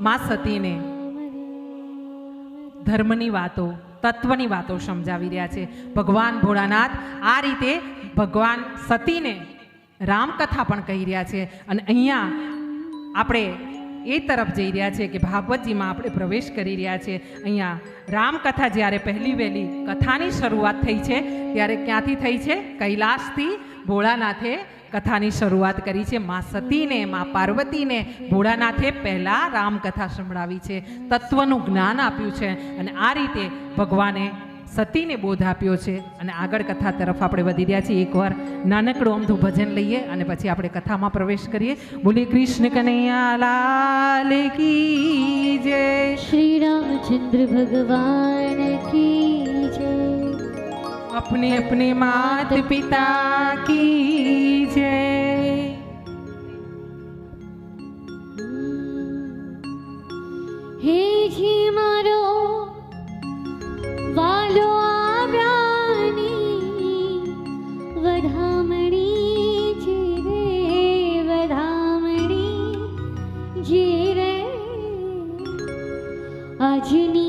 માં સતીને ધર્મની વાતો, તત્વની વાતો સમજાવી રહ્યા છે. ભગવાન ભોળાનાથ આ રીતે ભગવાન સતીને રામકથા પણ કહી રહ્યા છે. અને અહીંયા આપણે એ તરફ જઈ રહ્યા છે કે ભાગવતજીમાં આપણે પ્રવેશ કરી રહ્યા છે. અહીંયા રામકથા જ્યારે પહેલી વહેલી કથાની શરૂઆત થઈ છે, ત્યારે ક્યાંથી થઈ છે? કૈલાસથી ભોળાનાથે કથાની શરૂઆત કરી છે માં સતીને માં પાર્વતીને ભોળાનાથે પહેલાં રામકથા સંભળાવી છે તત્વનું જ્ઞાન આપ્યું છે અને આ રીતે ભગવાને સતીને બોધ આપ્યો છે અને આગળ કથા તરફ આપણે વધી રહ્યા છીએ એકવાર નાનકડું અમથું ભજન લઈએ અને પછી આપણે કથામાં પ્રવેશ કરીએ બોલી કૃષ્ણ કનૈયા લાલ કી જય श्री रामचंद्र भगवान की जय अपने अपने मात पिता की ी जिरे वधमणिरी अजनी